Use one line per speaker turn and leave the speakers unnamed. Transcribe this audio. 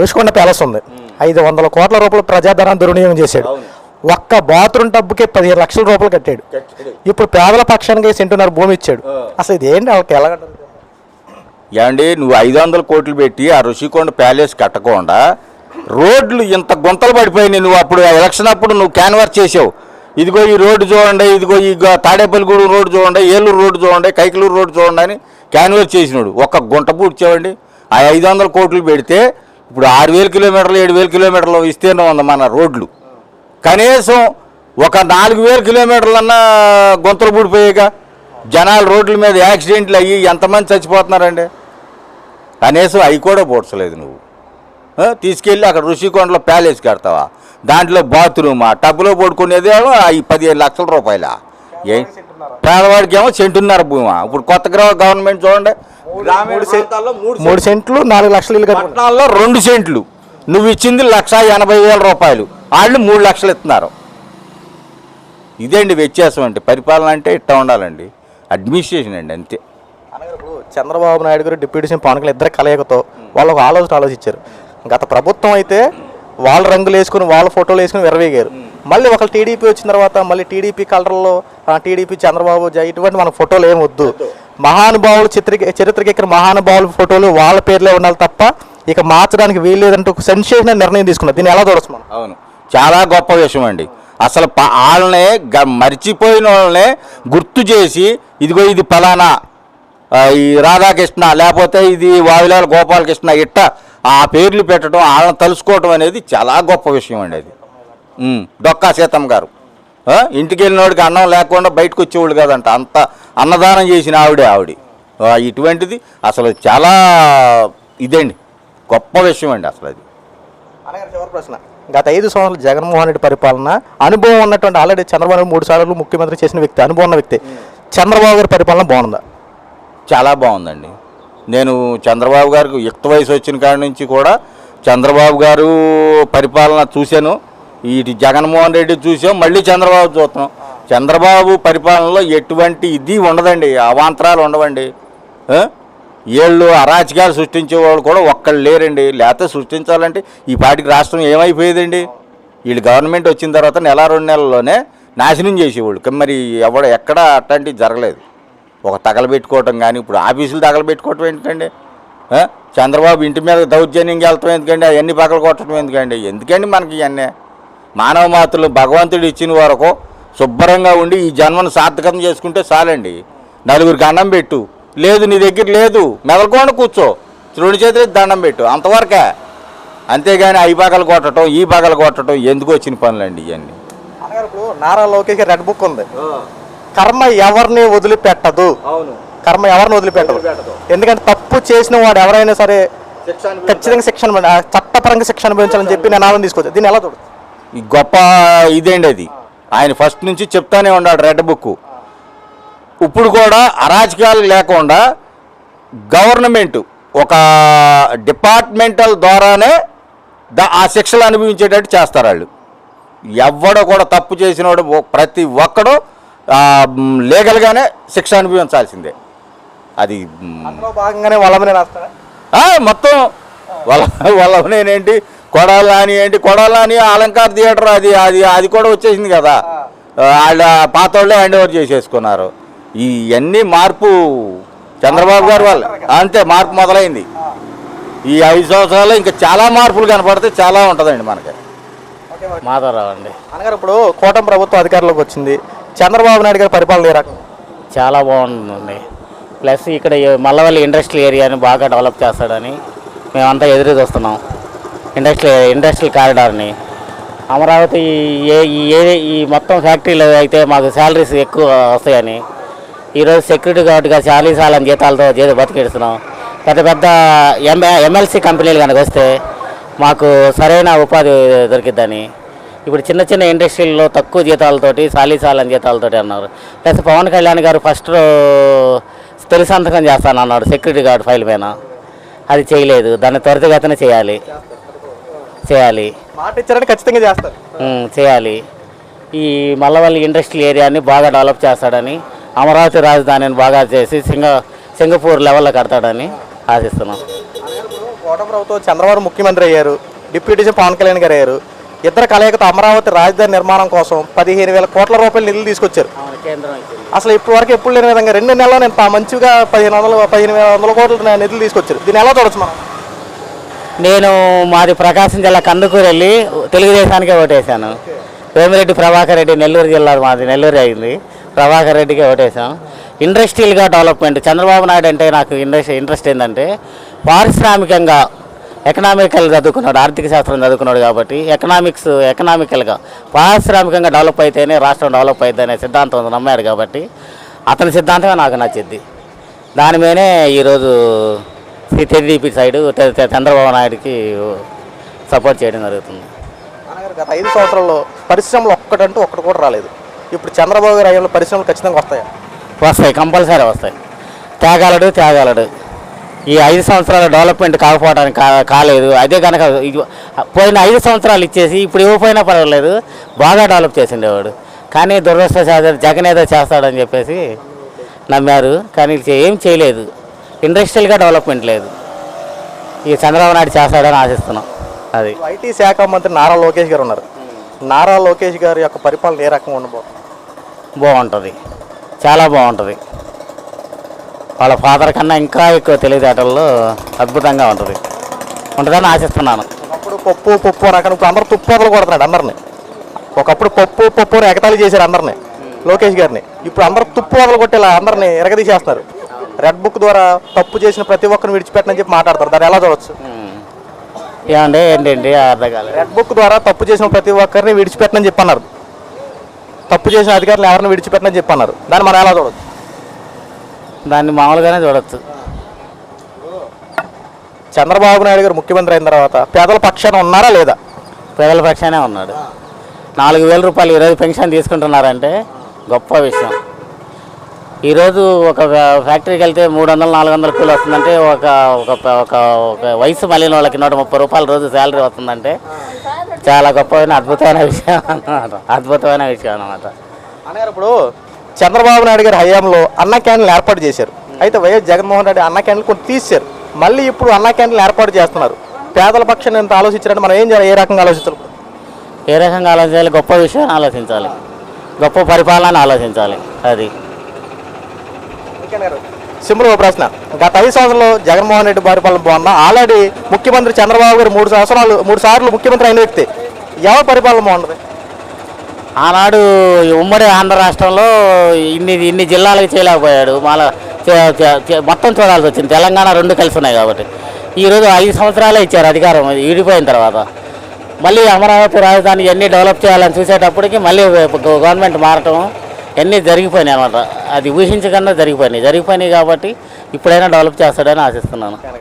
Rushikonda palace ఉంది. ఐదు వందల కోట్ల రూపాయలు ప్రజాధనాన్ని దుర్వినియోగం చేశాడు. ఒక్క బాత్రూమ్ టబ్బుకి పదిహేను లక్షల రూపాయలు కట్టాడు. ఇప్పుడు పేదల పక్షానికి సెంటున్నర భూమి ఇచ్చాడు. అసలు ఇది ఏంటి వాళ్ళకి ఎలా
ఏమండి నువ్వు ఐదు వందల కోట్లు పెట్టి ఆ ఋషికొండ ప్యాలెస్ కట్టకుండా రోడ్లు ఇంత గుంతలు పడిపోయినాయి. నువ్వు అప్పుడు ఎలక్షన్ అప్పుడు నువ్వు క్యాన్వాస్ చేసావు. ఇదిగో ఈ రోడ్డు చూడండి ఇదిగో ఈ తాడేపల్లిగూడెం రోడ్డు చూడండి ఏలూరు రోడ్డు చూడండి కైకలూరు రోడ్డు చూడండి అని క్యాన్వాస్ చేసినాడు. ఒక్క గుంట పూడ్చావండి. ఆ ఐదు వందల కోట్లు పెడితే ఇప్పుడు ఆరు వేల కిలోమీటర్లు ఏడు వేల కిలోమీటర్లు విస్తీర్ణం ఉంది మన రోడ్లు. కనీసం ఒక నాలుగు వేల కిలోమీటర్లన్నా గుంతలు పూడిపోయాక జనాలు రోడ్ల మీద యాక్సిడెంట్లు అయ్యి ఎంతమంది చచ్చిపోతున్నారండి? కనీసం అవి కూడా పూడ్చలేదు నువ్వు. తీసుకెళ్ళి అక్కడ ఋషికొండలో ప్యాలెస్ కడతావా? దాంట్లో బాత్రూమా? టబ్బులో పడుకునేది అవి పదిహేను లక్షల రూపాయల. ఏ? పేదవాడికి ఏమో సెంటున్నర భూమా? ఇప్పుడు కొత్త గ్రహ గవర్నమెంట్ చూడండి మూడు
సెంట్లు. నాలుగు లక్షలు ఇల్లు
పట్టణాల్లో రెండు సెంట్లు. నువ్వు ఇచ్చింది లక్ష ఎనభై వేల రూపాయలు. వాళ్ళు మూడు లక్షలు ఇస్తున్నారు. ఇదేండి వ్యత్యాసం అంటే? పరిపాలన అంటే ఇట్టా ఉండాలండి. అడ్మినిస్ట్రేషన్ అండి అంతే.
ఇప్పుడు చంద్రబాబు నాయుడు గారు డిప్యూటీ సీఎం పవన్ కళ్యాణ్ ఇద్దరు కలయికతో వాళ్ళు ఒక ఆలోచన ఆలోచించారు. గత ప్రభుత్వం అయితే వాళ్ళ రంగులు వేసుకుని వాళ్ళ ఫోటోలు వేసుకుని విరవేగారు. మళ్ళీ ఒకళ్ళు టీడీపీ వచ్చిన తర్వాత మళ్ళీ టీడీపీ కలర్లో టీడీపీ చంద్రబాబు ఇటువంటి మన ఫోటోలు ఏం వద్దు. మహానుభావులు చిత్ర చరిత్రకెక్కిన మహానుభావుల ఫోటోలు వాళ్ళ పేర్లే ఉండాలి తప్ప ఇక మార్చడానికి వీల్లేదంటూ ఒక సెన్సేషన్ నిర్ణయం తీసుకున్నారు. దీన్ని ఎలా చూడొచ్చు మనం?
అవును. చాలా గొప్ప విషయం అండి. అసలు వాళ్ళనే గ- మర్చిపోయిన వాళ్ళనే గుర్తు చేసి ఇదిగో ఇది ఫలానా ఈ రాధాకృష్ణ లేకపోతే ఇది వావిలాల గోపాలకృష్ణ ఇట్ట ఆ పేర్లు పెట్టడం వాళ్ళని తలుసుకోవడం అనేది చాలా గొప్ప విషయం అండి అది. డొక్కా సీతమ్మ గారు. ఇంటికి వెళ్ళినోడికి అన్నం లేకుండా బయటకు వచ్చేవాళ్ళు కదంట. అంత అన్నదానం చేసిన ఆవిడే ఆవిడ. ఇటువంటిది అసలు చాలా ఇదండి. గొప్ప విషయం అండి అసలు అది.
చివరి ప్రశ్న. గత ఐదు సంవత్సరాలు జగన్మోహన్ రెడ్డి పరిపాలన అనుభవం ఉన్నటువంటి ఆల్రెడీ చంద్రబాబు మూడు సార్లు ముఖ్యమంత్రి చేసిన వ్యక్తి అనుభవం ఉన్న వ్యక్తి. చంద్రబాబు గారి పరిపాలన బాగుందా?
చాలా బాగుందండి. నేను చంద్రబాబు గారికి యుక్త వయసు వచ్చిన కాడి నుంచి కూడా చంద్రబాబు గారు పరిపాలన చూశాను. ఇటు జగన్మోహన్ రెడ్డి చూసాం మళ్ళీ చంద్రబాబు చూస్తున్నాం చంద్రబాబు పరిపాలనలో ఎటువంటి ఇది ఉండదండి అవాంతరాలు ఉండవండి. వీళ్ళు అరాచకాలు సృష్టించేవాళ్ళు కూడా ఒక్కళ్ళు లేరండి. లేకపోతే సృష్టించాలంటే ఈ పాటికి రాష్ట్రం ఏమైపోయేదండి? వీళ్ళు గవర్నమెంట్ వచ్చిన తర్వాత నెల రెండు నెలల్లోనే నాశనం చేసేవాళ్ళు. మరి ఎవడ ఎక్కడ అట్లాంటివి జరగలేదు. ఒక తగలబెట్టుకోవటం కానీ ఇప్పుడు ఆఫీసులు తగలబెట్టుకోవటం ఏంటండి చంద్రబాబు ఇంటి మీద దౌర్జన్యంగా వెళ్తాం ఎందుకండి? అవన్నీ పగల కొట్టడం ఎందుకండి? ఎందుకండి మనకి ఇవన్నీ? మానవ మాతృలు భగవంతుడు ఇచ్చిన వరకు శుభ్రంగా ఉండి ఈ జన్మను సార్థకం చేసుకుంటే చాలండి. నలుగురికి అన్నం పెట్టు. లేదు నీ దగ్గర లేదు. మెదలకుండా కూర్చో. రెండు చేతులు దండం పెట్టు. అంతవరకే. అంతేగాని అవి పగలు కొట్టడం ఈ పగలు కొట్టడం ఎందుకు వచ్చిన పనులండి ఇవన్నీ
ఇప్పుడు నారా లోకేష్ గారి రెడ్ బుక్ ఉంది. కర్మ ఎవరిని వదిలిపెట్టదు.
అవును.
కర్మ ఎవరిని వదిలిపెట్టదు. ఎందుకంటే తప్పు చేసిన వాడు ఎవరైనా సరే ఖచ్చితంగా శిక్షణ చట్టపరంగా శిక్షణ అనుభవించాలని చెప్పి నేను ఆలోచన తీసుకోవచ్చు దీన్ని ఎలా చూడదు
గొప్ప ఇదేండి అది? ఆయన ఫస్ట్ నుంచి చెప్తానే ఉన్నాడు రెడ్ బుక్ ఇప్పుడు కూడా అరాచకాలు లేకుండా గవర్నమెంట్ ఒక డిపార్ట్మెంటల్ ద్వారానే దా ఆ శిక్షలు అనుభవించేటట్టు చేస్తారు వాళ్ళు. ఎవడో కూడా తప్పు చేసినోడు ప్రతి ఒక్కడు లీగల్గానే శిక్ష అనుభవించాల్సిందే. అది
భాగంగానే
ఆ, మొత్తం వాళ్ళ వాళ్ళనేంటి కొడాలని ఏంటి కొడాలని అలంకార థియేటర్ అది అది అది కూడా వచ్చేసింది కదా. వాళ్ళ పాత వాళ్ళే హ్యాండ్ ఓవర్ చేసేసుకున్నారు. ఇవన్నీ మార్పు చంద్రబాబు గారు వాళ్ళు అంతే మార్పు మొదలైంది. ఈ ఐదు సంవత్సరాలు ఇంకా చాలా మార్పులు కనపడితే చాలా ఉంటుందండి మనకి.
మాధవరావు అండి.
అనగారు ఇప్పుడు కూటమి ప్రభుత్వం అధికారంలోకి వచ్చింది. చంద్రబాబు నాయుడు గారి పరిపాలన ఏ రకం?
చాలా బాగుందండి. ప్లస్ ఇక్కడ మల్లవల్లి ఇండస్ట్రియల్ ఏరియాని బాగా డెవలప్ చేస్తాడని మేమంతా ఎదురు చూస్తున్నాం. ఇండస్ట్రియల్ ఇండస్ట్రియల్ కారిడార్ని అమరావతి ఏ ఈ ఏ ఈ మొత్తం ఫ్యాక్టరీలు అయితే మాకు శాలరీస్ ఎక్కువ వస్తాయని. ఈరోజు సెక్యూరిటీ గార్డ్గా శాలరీ సాలని జీతాలతో జీతం బతికిస్తున్నాం. పెద్ద పెద్ద ఎం ఎమ్మెల్సీ కంపెనీలు కనుక వస్తే మాకు సరైన ఉపాధి దొరికిద్దని. ఇప్పుడు చిన్న చిన్న ఇండస్ట్రీల్లో తక్కువ జీతాలతోటి సాలీ సాలని జీతాలతోటి అన్నారు. ప్లస్ పవన్ కళ్యాణ్ గారు ఫస్ట్ తొలి సంతకం చేస్తానన్నాడు సెక్యూరిటీ గార్డ్ ఫైల్ పైన. అది చేయలేదు. దాన్ని త్వరితగతిన చేయాలి. చేయాలి.
మాట ఖచ్చితంగా చేస్తారు.
చేయాలి. ఈ మల్లవల్లి ఇండస్ట్రియల్ ఏరియాని బాగా డెవలప్ చేస్తాడని అమరావతి రాజధానిని బాగా చేసి సింగ సింగపూర్ లెవెల్లో కడతాడని ఆశిస్తున్నాం.
కోట ప్రభుత్వం చంద్రబాబు ముఖ్యమంత్రి అయ్యారు డిప్యూటీ సీఎం పవన్ కళ్యాణ్ గారు అయ్యారు. ఇద్దరు కలయికతో అమరావతి రాజధాని నిర్మాణం కోసం పదిహేను వేల కోట్ల రూపాయల నిధులు తీసుకొచ్చారు. అసలు ఇప్పటి వరకు ఎప్పుడు లేని విధంగా రెండు నెలల్లో ఇంత మంచిగా పదిహేను వందలు పదిహేను వేల వందల కోట్ల నిధులు తీసుకొచ్చారు. దీన్ని ఎలా చూడొచ్చు మనం?
నేను మాది ప్రకాశం జిల్లా కందుకూరు వెళ్ళి తెలుగుదేశానికే ఓటేశాను. వేమిరెడ్డి ప్రభాకర్ రెడ్డి నెల్లూరు జిల్లా మాది నెల్లూరు అయింది. ప్రభాకర్ రెడ్డికి ఓటేశాం. ఇండస్ట్రియల్గా డెవలప్మెంట్ చంద్రబాబు నాయుడు అంటే నాకు ఇండస్ట్రీ ఇంట్రెస్ట్ ఏంటంటే పారిశ్రామికంగా ఎకనామికల్ చదువుకున్నాడు ఆర్థిక శాస్త్రం చదువుకున్నాడు కాబట్టి ఎకనామిక్స్ ఎకనామికల్గా పారిశ్రామికంగా డెవలప్ అయితేనే రాష్ట్రం డెవలప్ అవుతుంది అనే సిద్ధాంతం నమ్మాడు కాబట్టి అతని సిద్ధాంతమే నాకు నచ్చింది. దాని మీదనే ఈరోజు తెదిపి సైడు చంద్రబాబు నాయుడుకి సపోర్ట్ చేయడం జరుగుతుంది.
గత ఐదు సంవత్సరాల్లో పరిశ్రమలు ఒక్కటంటూ ఒక్కటి కూడా రాలేదు. ఇప్పుడు చంద్రబాబు గారి హయాంలో పరిశ్రమలు ఖచ్చితంగా వస్తాయా?
వస్తాయి కంపల్సరీ వస్తాయి. త్యాగాలడు త్యాగాలడు. ఈ ఐదు సంవత్సరాల డెవలప్మెంట్ కాకపోవడానికి కాలేదు. అదే కనుక పోయిన ఐదు సంవత్సరాలు ఇచ్చేసి ఇప్పుడు ఇవ్వకపోయినా పర్వాలేదు బాగా డెవలప్ చేసిండేవాడు కానీ దురదృష్టశాతం జగన్ ఏదో చేస్తాడని చెప్పేసి నమ్మారు. కానీ ఏం చేయలేదు. ఇండస్ట్రియల్గా డెవలప్మెంట్ లేదు. ఈ చంద్రబాబు నాయుడు చేస్తాడని ఆశిస్తున్నాం. అది.
ఐటీ శాఖ మంత్రి నారా లోకేష్ గారు ఉన్నారు. నారా లోకేష్ గారి యొక్క పరిపాలన ఏ రకంగా ఉండబోతుంది
బాగుంటుంది. చాలా బాగుంటుంది. వాళ్ళ ఫాదర్ కన్నా ఇంకా ఎక్కువ తెలివితేటల్లో అద్భుతంగా ఉంటుంది. ఉంటుందని ఆశిస్తున్నాను.
ఒకప్పుడు పప్పు పప్పు అక్కడ ఇప్పుడు అందరూ తుప్పదలు కొడుతున్నాడు అందరిని. ఒకప్పుడు పప్పు పప్పు ఎగతాళి చేశారు అందరిని. లోకేష్ గారిని. ఇప్పుడు అందరూ తుప్పు వదలు కొట్టేలా అందరిని ఎరగదీసేస్తున్నారు. రెడ్ బుక్ ద్వారా తప్పు చేసిన ప్రతి ఒక్కరిని విడిచిపెట్టనని చెప్పి మాట్లాడతారు. దాన్ని ఎలా చూడొచ్చు?
ఏమండి ఏంటండి అర్థం కాలేదు.
రెడ్ బుక్ ద్వారా తప్పు చేసిన ప్రతి ఒక్కరిని విడిచిపెట్టనని చెప్పి అన్నారు తప్పు చేసిన అధికారులు ఎవరిని విడిచిపెట్టనని చెప్పి అన్నారు దాన్ని మనం ఎలా చూడొచ్చు?
దాన్ని మామూలుగానే చూడొచ్చు.
చంద్రబాబు నాయుడు గారు ముఖ్యమంత్రి అయిన తర్వాత పేదల పక్షాన ఉన్నారా లేదా?
ప్రజల పక్షానే ఉన్నాడు. నాలుగు వేల రూపాయలు ఈరోజు పెన్షన్ తీసుకుంటున్నారంటే గొప్ప విషయం. ఈరోజు ఒక ఫ్యా- ఫ్యాక్టరీకి వెళ్తే మూడు వందలు నాలుగు వందల కూలి వస్తుందంటే ఒక ఒక ఒక ఒక వయసు మళ్ళిన వాళ్ళకి నూట ముప్పై రూపాయలు రోజు శాలరీ వస్తుందంటే చాలా గొప్పమైన అద్భుతమైన విషయం అన్నమాట. అద్భుతమైన విషయం అన్నమాట.
అన్నగారు ఇప్పుడు చంద్రబాబు నాయుడు గారి హయాంలో అన్న క్యాంటీన్లు ఏర్పాటు చేశారు. అయితే వైఎస్ జగన్మోహన్ రెడ్డి అన్న క్యాంటీన్లు కొన్ని తీశారు మళ్ళీ ఇప్పుడు అన్న క్యాంటీన్లు ఏర్పాటు చేస్తున్నారు. పేదల పక్షాన్ని ఎంత ఆలోచించారంటే మనం ఏం చేయాలి? ఏ రకంగా ఆలోచించాలి?
ఏ రకంగా ఆలోచించాలి? గొప్ప విషయాన్ని ఆలోచించాలి. గొప్ప పరిపాలన ఆలోచించాలి. అది.
సింపుల్ ఒక ప్రశ్న. గత ఐదు సంవత్సరాలు జగన్మోహన్ రెడ్డి పరిపాలన బాగున్నా ఆల్రెడీ ముఖ్యమంత్రి చంద్రబాబు గారు మూడు సంవత్సరాలు మూడు సార్లు ముఖ్యమంత్రి అయిన వ్యక్తి. ఎవరు పరిపాలన బాగుంటుంది?
ఆనాడు ఉమ్మడి ఆంధ్ర రాష్ట్రంలో ఇన్ని ఇన్ని జిల్లాలకు చేయలేకపోయాడు. మళ్ళా చే- మొత్తం చూడాల్సి వచ్చింది. తెలంగాణ రెండు కలిసి ఉన్నాయి కాబట్టి. ఈరోజు ఐదు సంవత్సరాలే ఇచ్చారు అధికారం. ఈడిపోయిన తర్వాత. మళ్ళీ అమరావతి రాజధాని ఇవన్నీ డెవలప్ చేయాలని చూసేటప్పటికి మళ్ళీ గవర్నమెంట్ మారటం అన్నీ జరిగిపోయినాయి అనమాట అది ఊహించకుండా జరిగిపోయినాయి. జరిగిపోయినాయి కాబట్టి ఇప్పుడైనా డెవలప్ చేస్తాడని ఆశిస్తున్నాను.